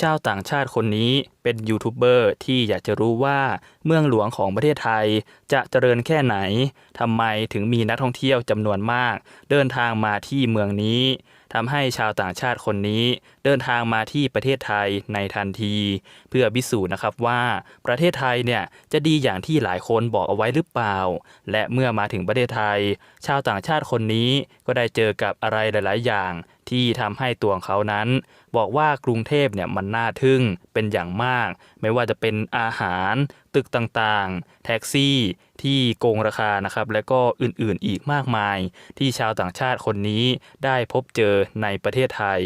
ชาวต่างชาติคนนี้เป็นยูทูบเบอร์ที่อยากจะรู้ว่าเมืองหลวงของประเทศไทยจะเจริญแค่ไหนทำไมถึงมีนักท่องเที่ยวจำนวนมาก เดินทางมาที่เมืองนี้ทำให้ชาวต่างชาติคนนี้ เดินทางมาที่ประเทศไทยในทันที เพื่อพิสูจน์นะครับว่าประเทศไทยเนี่ยจะดีอย่างที่หลายคนบอกเอาไว้หรือเปล่า และเมื่อมาถึงประเทศไทย ชาวต่างชาติคนนี้ก็ได้เจอกับอะไรหลาย ๆ อย่าง ที่ทำให้ตัวของเขานั้น บอกว่ากรุงเทพเนี่ยมันน่าทึ่งเป็นอย่างมาก ไม่ว่าจะเป็นอาหาร ตึกต่างๆ แท็กซี่ที่โกงราคานะครับ และก็อื่นๆอีกมากมาย ที่ชาวต่างชาติคนนี้ได้พบเจอในประเทศไทย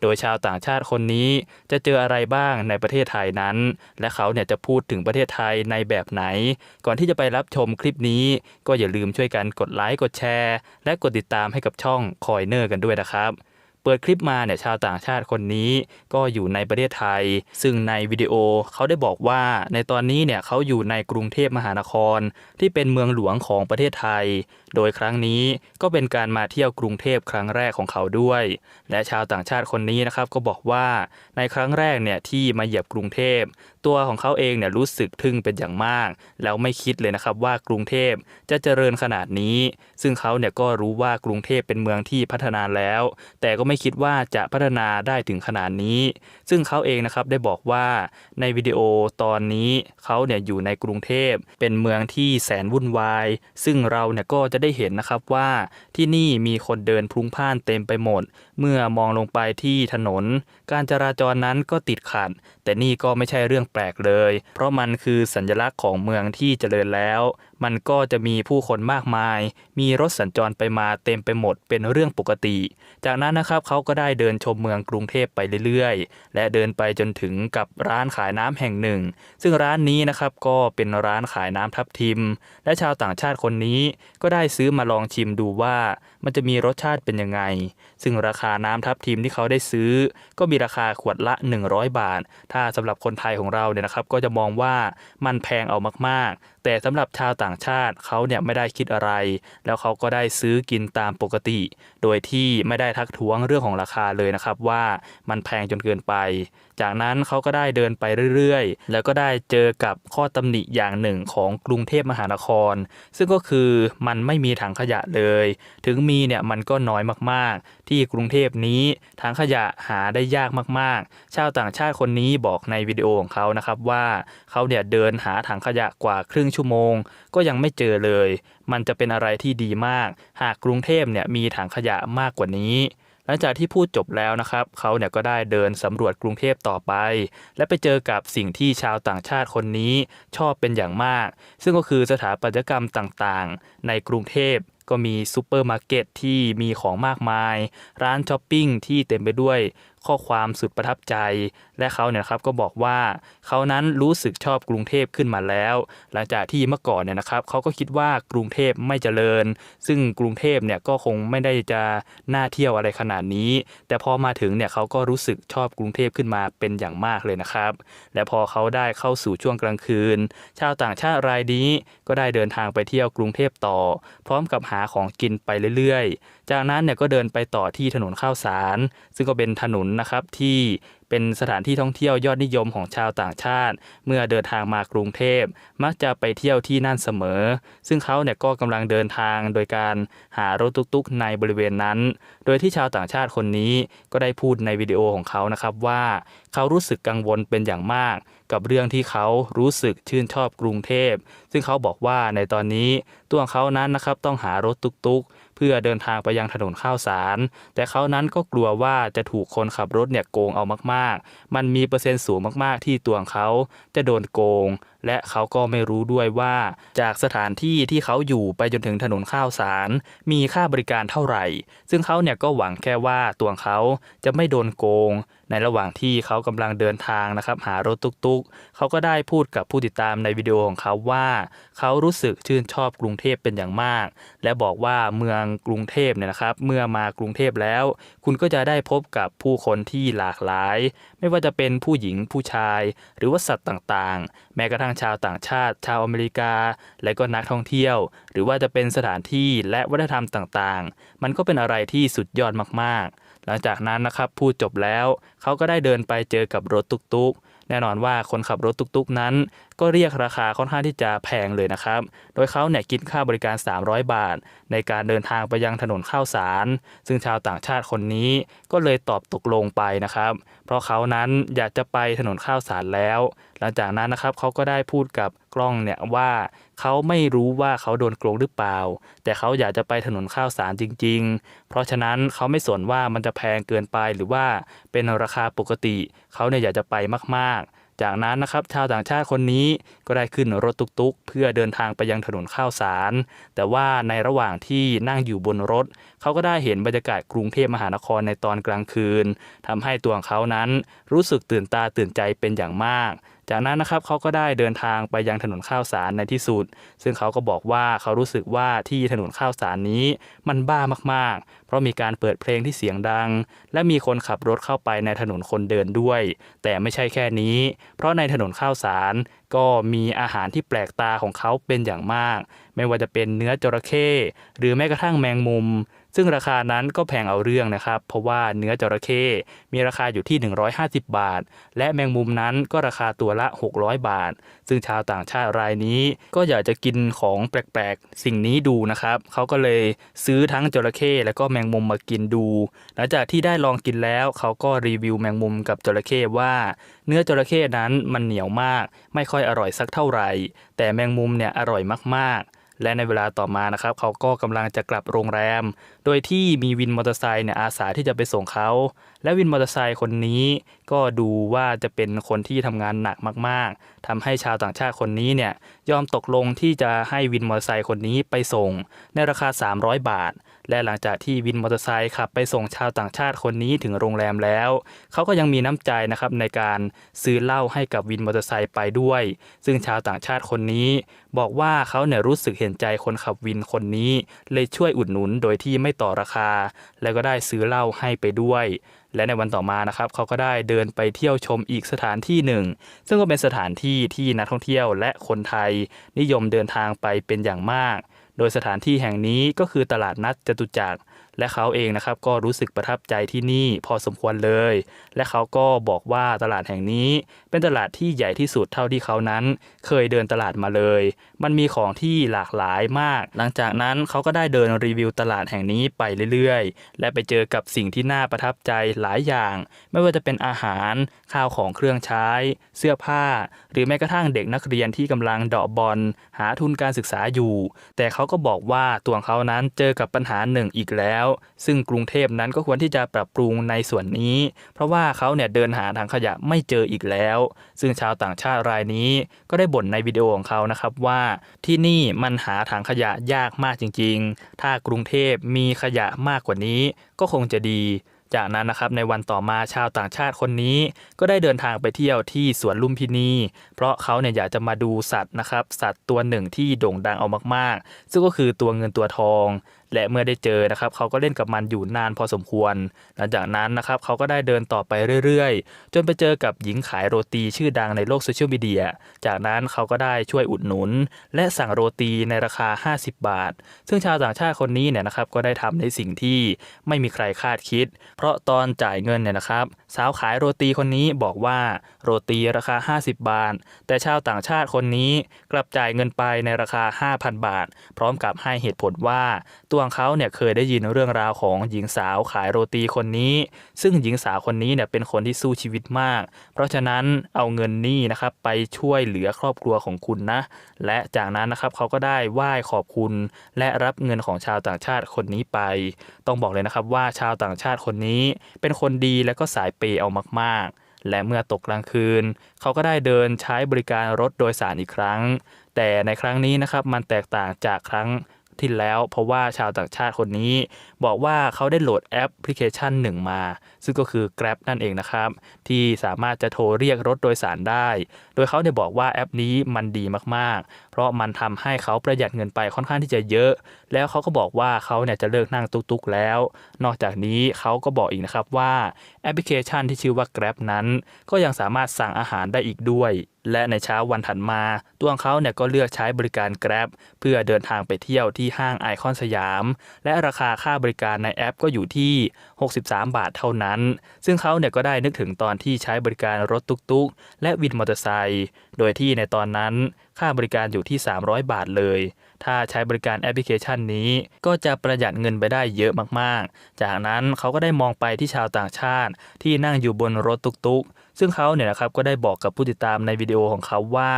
โดยชาวต่างชาติคนนี้จะเจออะไรบ้างในประเทศไทยนั้น และเขาเนี่ยจะพูดถึงประเทศไทยในแบบไหน ก่อนที่จะไปรับชมคลิปนี้ ก็อย่าลืมช่วยกันกดไลค์กดแชร์ และกดติดตามให้กับช่องคอยเนอร์กันด้วยนะครับ เปิดคลิปมาเนี่ยชาวต่างชาติคนนี้ก็อยู่ในประเทศไทย ซึ่งในวิดีโอเขาได้บอกว่าในตอนนี้เนี่ยเขาอยู่ในกรุงเทพมหานคร ที่เป็นเมืองหลวงของประเทศไทย โดยครั้งนี้ก็เป็นการมาเที่ยวกรุงเทพครั้งแรกของเขาด้วย และชาวต่างชาติคนนี้นะครับก็บอกว่าในครั้งแรกเนี่ยที่มาเหยียบกรุงเทพ ตัวของเขาเองเนี่ยรู้สึกทึ่งเป็นอย่างมาก แล้วไม่คิดเลยนะครับว่ากรุงเทพจะเจริญขนาดนี้ ซึ่งเขาเนี่ยก็รู้ว่ากรุงเทพเป็นเมืองที่พัฒนาแล้ว แต่ก็ไม่คิดว่าจะพัฒนาได้ถึงขนาดนี้ ซึ่งเขาเองนะครับได้บอกว่าในวิดีโอตอนนี้เขาเนี่ยอยู่ในกรุงเทพ เป็นเมืองที่แสนวุ่นวาย ซึ่งเราเนี่ยก็จะได้เห็นนะครับว่าที่นี่มีคนเดินพลุงพล่านเต็มไปหมด เมื่อมองลงไปที่ถนน การจราจรนั้นก็ติดขัด แต่นี่ก็ไม่ใช่เรื่องแปลกเลย เพราะมันคือสัญลักษณ์ของเมืองที่เจริญแล้ว มันก็จะมีผู้คนมากมาย มีรถสัญจรไปมาเต็มไปหมดเป็นเรื่องปกติ จากนั้นนะครับเขาก็ได้เดินชมเมืองกรุงเทพไปเรื่อยๆ และเดินไปจนถึงกับร้านขายน้ำแห่งหนึ่ง ซึ่งร้านนี้นะครับก็เป็นร้านขายน้ำทับทิม และชาวต่างชาติคนนี้ก็ได้ซื้อมาลองชิมดูว่า มันจะมีรสชาติเป็นยังไง ซึ่งราคาน้ำทับทิมที่เขาได้ซื้อ ก็มีราคาขวดละ 100 บาท ถ้าสำหรับคนไทยของเราเนี่ยนะครับก็จะมองว่ามันแพงเอามากๆ แต่สำหรับชาวต่างชาติเขาเนี่ยไม่ได้คิดอะไร แล้วเขาก็ได้ซื้อกินตามปกติ โดยที่ไม่ได้ทักท้วงเรื่องของราคาเลยนะครับว่ามันแพงจนเกินไป จากนั้นเขาก็ได้เดินไปเรื่อยๆ แล้วก็ได้เจอกับข้อตำหนิอย่างหนึ่งของกรุงเทพมหานคร ซึ่งก็คือมันไม่มีถังขยะเลย ถึงมีีเนี่ยมันก็น้อยมากๆ ที่กรุงเทพนี้ถังขยะหาได้ยากมากๆ ชาวต่างชาติคนนี้บอกในวิดีโอของเขานะครับว่าเขาเนี่ยเดินหาถังขยะกว่าครึ่งชั่วโมง ก็ยังไม่เจอเลย มันจะเป็นอะไรที่ดีมาก หากกรุงเทพเนี่ยมีถังขยะมากกว่านี้หลังจากที่พูดจบแล้วนะครับ เขาเนี่ยก็ได้เดินสำรวจกรุงเทพต่อไป และไปเจอกับสิ่งที่ชาวต่างชาติคนนี้ชอบเป็นอย่างมาก ซึ่งก็คือสถาปัตยกรรมต่างๆ ในกรุงเทพ ก็มีซูเปอร์มาร์เก็ตที่มีของมากมาย ร้านช้อปปิ้งที่เต็มไปด้วย ข้อความสุดประทับใจ และเขาเนี่ยครับก็บอกว่าเขานั้นรู้สึกชอบกรุงเทพขึ้นมาแล้ว หลังจากที่เมื่อก่อนเนี่ยนะครับเขาก็คิดว่ากรุงเทพไม่เจริญ ซึ่งกรุงเทพเนี่ยก็คงไม่ได้จะน่าเที่ยวอะไรขนาดนี้ แต่พอมาถึงเนี่ยเขาก็รู้สึกชอบกรุงเทพขึ้นมาเป็นอย่างมากเลยนะครับ และพอเขาได้เข้าสู่ช่วงกลางคืน ชาวต่างชาติรายนี้ก็ได้เดินทางไปเที่ยวกรุงเทพต่อ พร้อมกับหาของกินไปเรื่อยๆ จากนั้นเนี่ยก็เดินไปต่อที่ถนนข้าวสาร ซึ่งก็เป็นถนนนะครับที่เป็นสถานที่ท่องเที่ยวยอดนิยมของชาวต่างชาติ เมื่อเดินทางมากรุงเทพ มักจะไปเที่ยวที่นั่นเสมอ ซึ่งเขาเนี่ยก็กำลังเดินทางโดยการหารถตุ๊กๆในบริเวณนั้น โดยที่ชาวต่างชาติคนนี้ก็ได้พูดในวิดีโอของเขานะครับว่า เขารู้สึกกังวลเป็นอย่างมาก กับเรื่องที่เขารู้สึกชื่นชอบกรุงเทพ ซึ่งเขาบอกว่าในตอนนี้ตัวเขานั้นนะครับต้องหารถตุ๊กๆ พื่อเดินทางไปยังถนนข้าวสาร แต่เขานั้นก็กลัวว่าจะถูกคนขับรถเนี่ยโกงเอามากๆ มันมีเปอร์เซ็นต์สูงมากๆ ที่ตัวเขาจะโดนโกง และเขาก็ไม่รู้ด้วยว่า จากสถานที่ที่เขาอยู่ไปจนถึงถนนข้าวสาร มีค่าบริการเท่าไหร่ ซึ่งเขาเนี่ยก็หวังแค่ว่าตัวเขาจะไม่โดนโกง ในระหว่างที่เขากำลังเดินทางนะครับหารถตุกๆ เขาก็ได้พูดกับผู้ติดตามในวิดีโอของเขาว่า เขารู้สึกชื่นชอบกรุงเทพเป็นอย่างมาก และบอกว่าเมืองกรุงเทพเนี่ยนะครับ เมื่อมากรุงเทพแล้ว คุณก็จะได้พบกับผู้คนที่หลากหลาย ไม่ว่าจะเป็นผู้หญิงผู้ชาย หรือว่าสัตว์ต่างๆ แม้กระทั่งชาวต่างชาติ ชาวอเมริกา และก็นักท่องเที่ยว หรือว่าจะเป็นสถานที่และวัฒนธรรมต่างๆ มันก็เป็นอะไรที่สุดยอดมากๆ หลังจากนั้นนะครับพูดจบแล้ว เขาก็ได้เดินไปเจอกับรถตุกๆ แน่นอนว่าคนขับรถตุกๆนั้น ก็เรียกราคาค่อนข้างที่จะแพงเลยนะครับ โดยเขาเนี่ยคิดค่าบริการ 300 บาท ในการเดินทางไปยังถนนข้าวสาร ซึ่งชาวต่างชาติคนนี้ก็เลยตอบตกลงไปนะครับ เพราะเขานั้นอยากจะไปถนนข้าวสารแล้ว หลังจากนั้นนะครับเขาก็ได้พูดกับกล้องเนี่ยว่าเขาไม่รู้ว่าเขาโดนโกงหรือเปล่า แต่เขาอยากจะไปถนนข้าวสารจริง ๆ เพราะฉะนั้นเขาไม่สนว่ามันจะแพงเกินไปหรือว่าเป็นราคาปกติ เขาเนี่ยอยากจะไปมากๆ จากนั้นนะครับชาวต่างชาติคนนี้ก็ได้ขึ้นรถตุกๆ เพื่อเดินทางไปยังถนนข้าวสาร แต่ว่าในระหว่างที่นั่งอยู่บนรถ เขาก็ได้เห็นบรรยากาศกรุงเทพมหานครในตอนกลางคืนทำให้ตัวของเขานั้นรู้สึกตื่นตาตื่นใจเป็นอย่างมาก จากนั้นนะครับเขาก็ได้เดินทางไปยังถนนข้าวสารในที่สุด ซึ่งเขาก็บอกว่าเขารู้สึกว่าที่ถนนข้าวสารนี้มันบ้ามากๆ เพราะมีการเปิดเพลงที่เสียงดัง และมีคนขับรถเข้าไปในถนนคนเดินด้วย แต่ไม่ใช่แค่นี้ เพราะในถนนข้าวสารก็มีอาหารที่แปลกตาของเขาเป็นอย่างมาก ไม่ว่าจะเป็นเนื้อจระเข้หรือแม้กระทั่งแมงมุม ซึ่งราคานั้นก็แพงเอาเรื่องนะครับ เพราะว่าเนื้อจระเข้มีราคาอยู่ที่ 150 บาท และแมงมุมนั้นก็ราคาตัวละ 600 บาท ซึ่งชาวต่างชาติรายนี้ก็อยากจะกินของแปลกๆ สิ่งนี้ดูนะครับ เขาก็เลยซื้อทั้งจระเข้และก็แมงมุมมากินดู หลังจากที่ได้ลองกินแล้วเขาก็รีวิวแมงมุมกับจระเข้ว่า เนื้อจระเข้นั้นมันเหนียวมาก ไม่ค่อยอร่อยสักเท่าไหร่ แต่แมงมุมเนี่ยอร่อยมากๆ และในเวลาต่อมานะครับเขาก็กำลังจะกลับโรงแรม โดยที่มีวินมอเตอร์ไซค์เนี่ยอาสาที่จะไปส่งเขา และวินมอเตอร์ไซค์คนนี้ก็ดูว่าจะเป็นคนที่ทำงานหนักมาก ๆทำให้ชาวต่างชาติคนนี้เนี่ยยอมตกลงที่จะให้วินมอเตอร์ไซค์คนนี้ไปส่ง ในราคา 300 บาท และหลังจากที่วินมอเตอร์ไซค์ขับไปส่งชาวต่างชาติคนนี้ถึงโรงแรมแล้ว เขาก็ยังมีน้ำใจนะครับในการซื้อเหล้าให้กับวินมอเตอร์ไซค์ไปด้วย ซึ่งชาวต่างชาติคนนี้ บอกว่าเขาเนี่ยรู้สึกเห็นใจคนขับวินคนนี้ เลยช่วยอุดหนุนโดยที่ไม่ต่อราคา แล้วก็ได้ซื้อเหล้าให้ไปด้วยและในวันต่อมานะครับเขาก็ได้เดินไปเที่ยวชมอีกสถานที่หนึ่ง ซึ่งก็เป็นสถานที่ที่นักท่องเที่ยวและคนไทย นิยมเดินทางไปเป็นอย่างมาก โดยสถานที่แห่งนี้ก็คือตลาดนัดจตุจักรและเขาเองนะครับก็รู้สึกประทับใจที่นี่พอสมควรเลย และเขาก็บอกว่าตลาดแห่งนี้ เป็นตลาดที่ใหญ่ที่สุดเท่าที่เขานั้น เคยเดินตลาดมาเลย มันมีของที่หลากหลายมาก หลังจากนั้นเขาก็ได้เดินรีวิวตลาดแห่งนี้ไปเรื่อยๆ และไปเจอกับสิ่งที่น่าประทับใจหลายอย่าง ไม่ว่าจะเป็นอาหาร ข้าวของเครื่องใช้ เสื้อผ้า หรือแม้กระทั่งเด็กนักเรียนที่กำลังเดาะบอลหาทุนการศึกษาอยู่ แต่เขาก็บอกว่าตัวเขานั้นเจอกับปัญหาหนึ่งอีกแล้วซึ่งกรุงเทพนั้นก็ควรที่จะปรับปรุงในส่วนนี้ เพราะว่าเขาเนี่ยเดินหาถังขยะไม่เจออีกแล้ว ซึ่งชาวต่างชาติรายนี้ก็ได้บ่นในวิดีโอของเขานะครับว่าที่นี่มันหาถังขยะยากมากจริง ๆ ถ้ากรุงเทพมีขยะมากกว่านี้ก็คงจะดีจากนั้นนะครับในวันต่อมาชาวต่างชาติคนนี้ ก็ได้เดินทางไปเที่ยวที่สวนลุมพินี เพราะเขาเนี่ยอยากจะมาดูสัตว์นะครับ สัตว์ตัวหนึ่งที่โด่งดังเอามากๆ ซึ่งก็คือตัวเงินตัวทอง และเมื่อได้เจอนะครับเขาก็เล่นกับมันอยู่นานพอสมควร หลังจากนั้นนะครับเขาก็ได้เดินต่อไปเรื่อยๆ จนไปเจอกับหญิงขายโรตีชื่อดังในโลกโซเชียลมีเดีย จากนั้นเขาก็ได้ช่วยอุดหนุน และสั่งโรตีในราคา 50 บาท ซึ่งชาวต่างชาติคนนี้เนี่ยนะครับก็ได้ทำในสิ่งที่ไม่มีใครคาดคิด เพราะตอนจ่ายเงินเนี่ยนะครับ สาวขายโรตีคนนี้บอกว่าโรตีราคา 50 บาท แต่ชาวต่างชาติคนนี้กลับจ่ายเงินไปในราคา 5,000 บาท พร้อมกับให้เหตุผลว่าตัวเขาเนี่ยเคยได้ยินเรื่องราวของหญิงสาวขายโรตีคนนี้ ซึ่งหญิงสาวคนนี้เนี่ยเป็นคนที่สู้ชีวิตมาก เพราะฉะนั้นเอาเงินนี่นะครับไปช่วยเหลือครอบครัวของคุณนะ และจากนั้นนะครับเขาก็ได้ไหว้ขอบคุณ และรับเงินของชาวต่างชาติคนนี้ไป ต้องบอกเลยนะครับว่าชาวต่างชาติคนนี้เป็นคนดีและก็สายเปย์เอามากๆและเมื่อตกกลางคืน เขาก็ได้เดินใช้บริการรถโดยสารอีกครั้ง แต่ในครั้งนี้นะครับมันแตกต่างจากครั้ง ที่แล้ว เพราะว่าชาวต่างชาติคนนี้ บอกว่าเขาได้โหลดแอปพลิเคชันหนึ่งมา ซึ่งก็คือ Grab นั่นเองนะครับ ที่สามารถจะโทรเรียกรถโดยสารได้ โดยเขาเนี่ยบอกว่าแอปนี้มันดีมากๆ เพราะมันทำให้เขาประหยัดเงินไปค่อนข้างที่จะเยอะ แล้วเขาก็บอกว่าเขาเนี่ยจะเลิกนั่งตุกๆแล้ว นอกจากนี้เขาก็บอกอีกนะครับว่าแอปพลิเคชันที่ชื่อว่า Grab นั้น ก็ยังสามารถสั่งอาหารได้อีกด้วยและในเช้าวันถัดมา ตัวเขาเนี่ยก็เลือกใช้บริการ Grab เพื่อเดินทางไปเที่ยวที่ห้างไอคอนสยาม และราคาค่าบริการในแอปก็อยู่ที่ 63 บาทเท่านั้น ซึ่งเขาเนี่ยก็ได้นึกถึงตอนที่ใช้บริการรถตุกๆ และวินมอเตอร์ไซค์โดยที่ในตอนนั้นค่าบริการอยู่ที่ 300 บาทเลย ถ้าใช้บริการแอปพลิเคชันนี้ ก็จะประหยัดเงินไปได้เยอะมากๆ จากนั้นเขาก็ได้มองไปที่ชาวต่างชาติที่นั่งอยู่บนรถตุกๆ ซึ่งเขาเนี่ยนะครับก็ได้บอกกับผู้ติดตามในวิดีโอของเขาว่า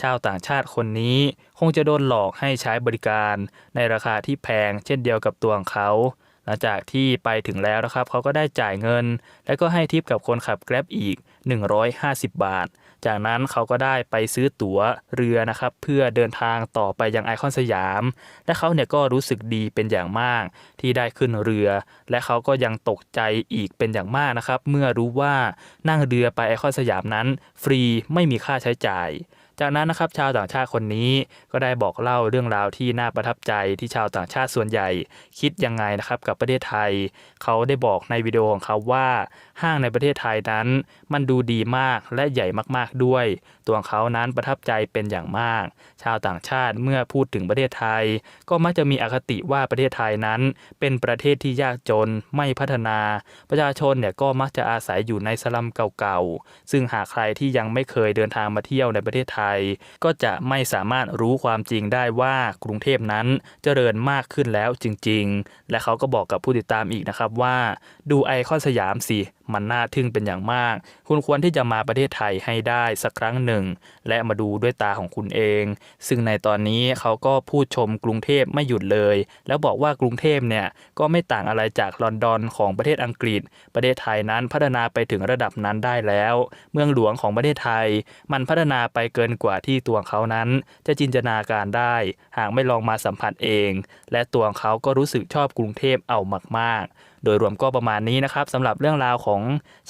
ชาวต่างชาติคนนี้คงจะโดนหลอกให้ใช้บริการ ในราคาที่แพงเช่นเดียวกับตัวของเขาหลังจากที่ไปถึงแล้วนะครับเขาก็ได้จ่ายเงิน และก็ให้ทิปกับคนขับ Grab อีก 150 บาท จากนั้นเขาก็ได้ไปซื้อตั๋วเรือนะครับ เพื่อเดินทางต่อไปยังไอคอนสยาม และเขาเนี่ยก็รู้สึกดีเป็นอย่างมาก ที่ได้ขึ้นเรือ และเขาก็ยังตกใจอีกเป็นอย่างมากนะครับ เมื่อรู้ว่านั่งเรือไปไอคอนสยามนั้น ฟรีไม่มีค่าใช้จ่าย จากนั้นนะครับชาวต่างชาติคนนี้ก็ได้บอกเล่าเรื่องราวที่น่าประทับใจที่ชาวต่างชาติส่วนใหญ่ คิดยังไงนะครับกับประเทศไทย เขาได้บอกในวิดีโอของเขาว่าห้างในประเทศไทยนั้น มันดูดีมากและใหญ่มากๆด้วย ตัวเขานั้นประทับใจเป็นอย่างมาก ชาวต่างชาติเมื่อพูดถึงประเทศไทย ก็มักจะมีอคติว่าประเทศไทยนั้น เป็นประเทศที่ยากจนไม่พัฒนา ประชาชนเนี่ยก็มักจะอาศัยอยู่ในสลัมเก่าๆซึ่งหากใครที่ยังไม่เคยเดินทางมาเที่ยวในประเทศไทยก็จะไม่สามารถรู้ความจริงได้ว่ากรุงเทพนั้นเจริญมากขึ้นแล้วจริง ๆ และเขาก็บอกกับผู้ติดตามอีกนะครับว่า ดูไอคอนสยามสิมันน่าทึ่งเป็นอย่างมาก คุณควรที่จะมาประเทศไทยให้ได้สักครั้งหนึ่ง และมาดูด้วยตาของคุณเอง ซึ่งในตอนนี้เขาก็พูดชมกรุงเทพไม่หยุดเลย แล้วบอกว่ากรุงเทพเนี่ยก็ไม่ต่างอะไรจากลอนดอนของประเทศอังกฤษ ประเทศไทยนั้นพัฒนาไปถึงระดับนั้นได้แล้ว เมืองหลวงของประเทศไทย มันพัฒนาไปเกินกว่าที่ตัวเขานั้น จะจินตนาการได้ หากไม่ลองมาสัมผัสเอง และตัวเขาก็รู้สึกชอบกรุงเทพเอามากๆ โดยรวมก็ประมาณนี้นะครับสำหรับเรื่องราวของ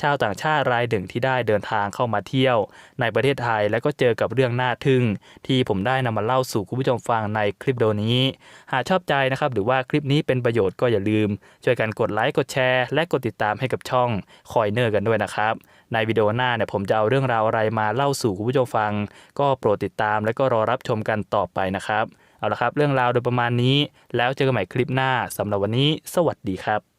ชาวต่างชาติรายหนึ่งที่ได้เดินทางเข้ามาเที่ยว ในประเทศไทยและก็เจอกับเรื่องน่าทึ่ง ที่ผมได้นำมาเล่าสู่คุณผู้ชมฟังในคลิปวิดีโอนี้ หากชอบใจนะครับหรือว่าคลิปนี้เป็นประโยชน์ก็อย่าลืม ช่วยกันกดไลค์กดแชร์ และกดติดตามให้กับช่องคอยเนอร์กันด้วยนะครับในวิดีโอหน้าเนี่ยผมจะเอาเรื่องราวอะไรมาเล่าสู่คุณผู้ชมฟัง ก็โปรดติดตามและก็รอรับชมกันต่อไปนะครับ เอาละครับ เรื่องราวโดยประมาณนี้ แล้วเจอกันใหม่คลิปหน้าสำหรับวันนี้ สวัสดีครับ